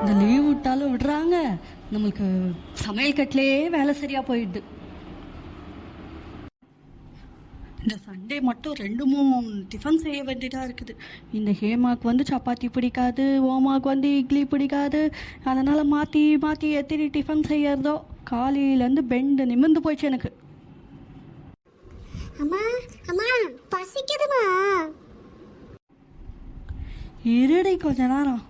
இந்த லீவ் விட்டாலும் விடுறாங்க. நம்மளுக்கு சமையல் கட்டிலேயே வேலை சரியா போயிடுது. இந்த சண்டே மட்டும் ரெண்டு மூணு டிஃபன் செய்ய வேண்டியதாக இருக்குது. இந்த ஹேமாக்கு வந்து சப்பாத்தி பிடிக்காது ஓமாக்கு வந்து இட்லி பிடிக்காது. அதனால் மாற்றி மாற்றி எத்தனை டிஃபன் செய்யறதோ காலையிலேருந்து பெண்டு நிமிர்ந்து போயிடுச்சு எனக்கு. அம்மா அம்மா பசிக்குதுமா இருடி கொஞ்ச நேரம்.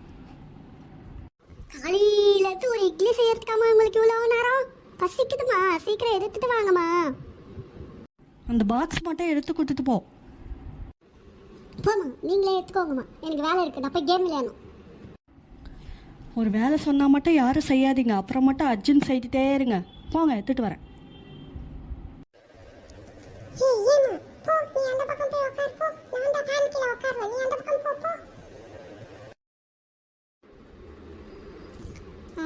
காலையில இருந்து ஒரு இட்லி செய்யறதுக்காமா உங்களுக்கு இவ்வளோ நேரம்? பசிக்குதுமா சீக்கிரம் எடுத்துட்டு வாங்கம்மா. அந்த பாக்ஸ் மட்டும் எடுத்து கொடுத்துட்டு போ. போம்மா. நீங்களே எடுத்துக்கோங்கம்மா. எனக்கு வேலை இருக்கு. நான் போய் கேம் விளையாடணும். ஒரு வேலை சொன்னால் மட்டும் யாரும் செய்யாதீங்க. அப்புறம் மட்டும் அர்ஜுன் செய்துட்டே இருங்க. போங்க எடுத்துட்டு வரேன்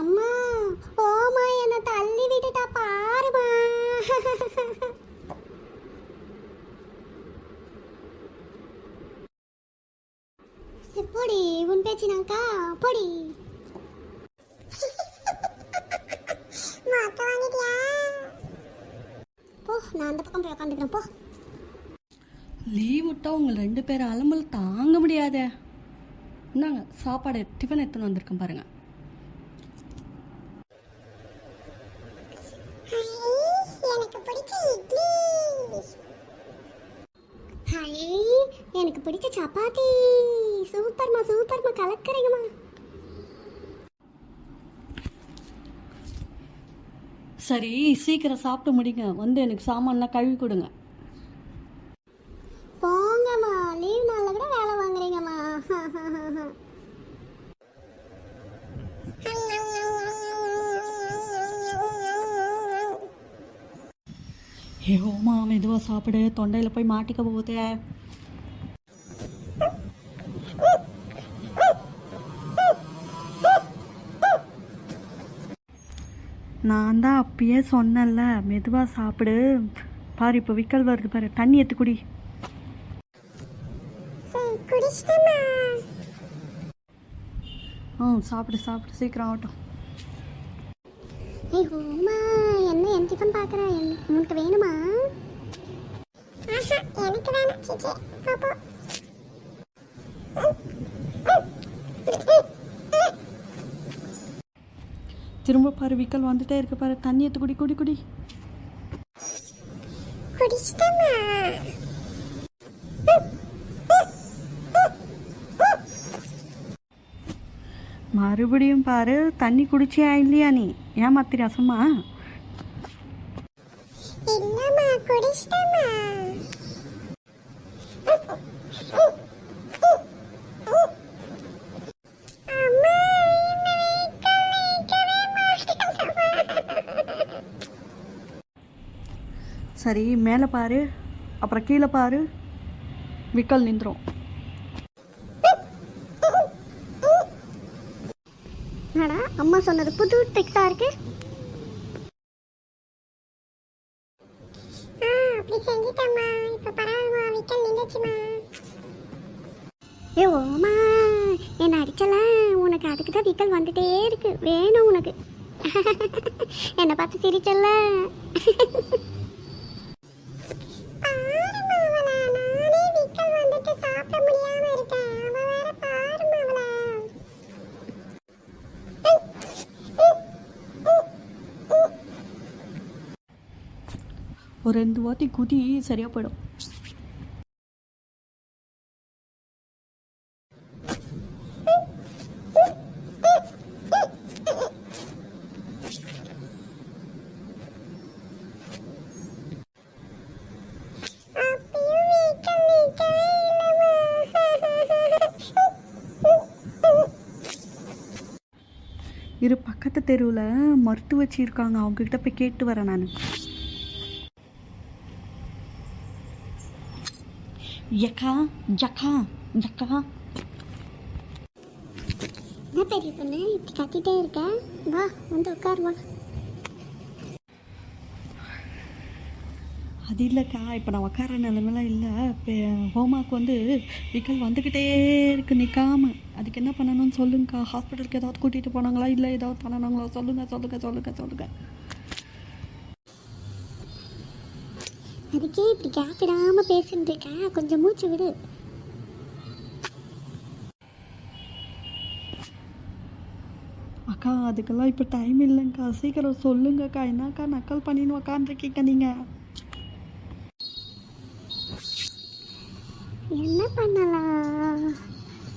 அம்மா ஓமா என்ன தள்ளி விட்டுட்டா பாருமா பொடி உன் பேச்சினாக்கா பொடி. போ நான் அந்த பக்கம் போய் உட்காந்துக்கிறேன் போ. லீவ் விட்டா உங்களை ரெண்டு பேர் அலம்பல் தாங்க முடியாதே. இந்தாங்க சாப்பாடு டிஃபன் எடுத்துன்னு வந்திருக்கேன் பாருங்க. எனக்கு பிடிச்ச இட்லி. ஹாய் எனக்கு பிடிச்ச சப்பாத்தி. சூப்பர்மா சூப்பர்மா கலக்குறீங்கம்மா. சரி சீக்கிரம் சாப்பிட்டு முடிங்க. வந்து எனக்கு சாமான்லாம் கழுவி கொடுங்க. போங்கம்மா லீவ் நாளில் கூட வேலை வாங்குறீங்கம்மா. ஏமா மெதுவாக சாப்பிடு. தொண்டையில் போய் மாட்டிக்க போகுதே. நான் தான் அப்பயே சொன்னேன்ல மெதுவாக சாப்பிடு. பாரு இப்போ விக்கல் வருது பாரு. தண்ணி எடுத்து குடி. ஆ சாப்பிடு சாப்பிடு. சீக்கிரம் ஆகட்டும். என்ன என் டிஃபன் பார்க்குற உனக்கு வேணுமா? எனக்கு வேணாம் திரும்ப பாரு விக்கல் வந்துட்டே இருக்கு பாரு. தண்ணி எடுத்து குடி குடி குடி. மறுபடியும் பாரு தண்ணி குடிச்சியா இல்லையா நீ? ஏமாத்திரி அசமா இல்லம்மா குடிச்சிட்டேம்மா. சரி மேலே பாரு. அப்புறம் கீழே பாரு. விக்கல் நின்றுடும் என்னடா அம்மா சொன்னது புது ட்ரிக்ஸா இருக்கு? அப்படி செஞ்சிட்டம்மா. இப்ப பரவாயில்லமா விக்கல் நின்றுச்சுமா. ஏ ஓமா என்ன அடிச்சல? உனக்கு அதுக்கு தான் விக்கல் வந்துட்டே இருக்கு. வேணும் உனக்கு. என்னை பார்த்து சிரிச்சல்ல சாப்பிட முடியாம இருக்கேன் அவ வேற பாருமா அவளை ஒரு ரெண்டு வாட்டி குதி சரியா போயிடும். இரு பக்கத்து தெருவில் மருத்துவ வச்சு இருக்காங்க போய் கேட்டு வரேன் நான். யக்கா ஜக்கா ஜக்கா என்ன பெரிய பொண்ணு இப்படி கத்திட்டே இருக்க. வா வந்து உட்கார் வா. அது இல்லைக்கா இப்போ நான் உட்கார நிலமெல்லாம் இல்லை. இப்போ ஹோமாக்கு வந்து விக்கல் வந்துக்கிட்டே இருக்கு நிற்காம அதுக்கு என்ன பண்ணணும்னு சொல்லுங்கக்கா? ஹாஸ்பிட்டலுக்கு ஏதாவது கூட்டிகிட்டு போனாங்களா? இல்லை ஏதாவது பண்ணணுங்களா? சொல்லுங்கள் சொல்லுங்கள் சொல்லுங்கள் சொல்லுங்கள் அதுக்கே இப்படி கேப் பேசிட்டு இருக்கேன் கொஞ்சம் மூச்சு விடு. அக்கா அதுக்கெல்லாம் இப்போ டைம் இல்லைங்க்கா சீக்கிரம் சொல்லுங்கக்கா. என்னக்கா நக்கல் பண்ணின்னு உக்காந்துருக்கீங்க நீங்கள் என்ன பண்ணலாம்?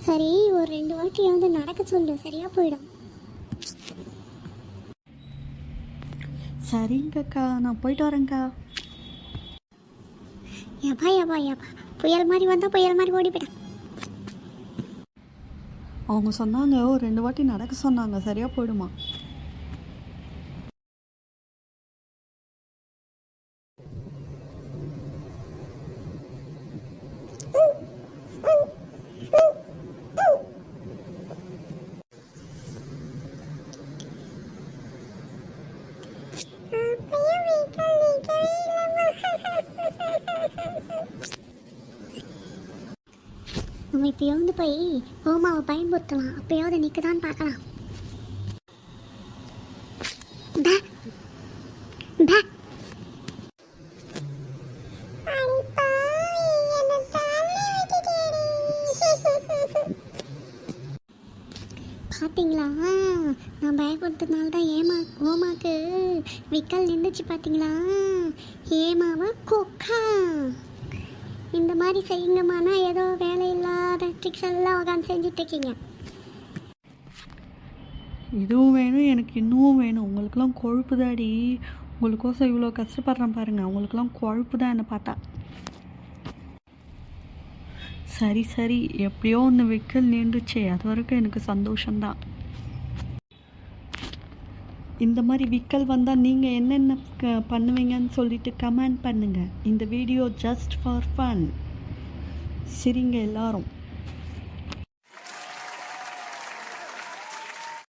சரி ஒரு ரெண்டு வாட்டி வந்து நடக்க சொல்லு. சரியா போயிடும். சரிங்கக்கா. நான் போயிட்டு வரேங்க்கா எப்பா எப்பா எப்பா புயல் மாதிரி வந்தா புயல் மாதிரி ஓடி அவங்க சொன்னாங்க ஒரு ரெண்டு வாட்டி நடக்க சொன்னாங்க. சரியாக போயிடுமா? நம்ம இப்பயாவது போய் ஹோமாவை பயன்படுத்தலாம். அப்பயாவது நிற்குதான்னு பார்க்கலாம். பார்த்தீங்களா நான் பயப்படுத்துனால தான் ஏமா ஓமாக்கு விக்கல் நின்றுச்சு பார்த்தீங்களா ஏமாவா கொக்கா இந்த மாதிரி செய்யுங்கம்மானா ஏதோ வேலை இல்லாத ட்ரிக்ஸ் எல்லாம் உட்காந்து செஞ்சிட்ருக்கீங்க இதுவும் வேணும் எனக்கு இன்னும் வேணும். உங்களுக்கெல்லாம் கொழுப்பு தாடி உங்களுக்கோசம் இவ்வளோ கஷ்டப்படுறேன் பாருங்கள் உங்களுக்கெல்லாம் கொழுப்பு தான் என்னை பார்த்தா. சரி சரி. எப்படியோ ஒன்று விக்கல் நின்றுச்சே அது வரைக்கும் எனக்கு சந்தோஷம்தான். இந்த மாதிரி விக்கல் வந்தால் நீங்கள் என்னென்ன க- பண்ணுவீங்கன்னு சொல்லிட்டு கமெண்ட் பண்ணுங்கள் இந்த வீடியோ ஜஸ்ட் ஃபார் ஃபன் சரிங்க எல்லாரும்.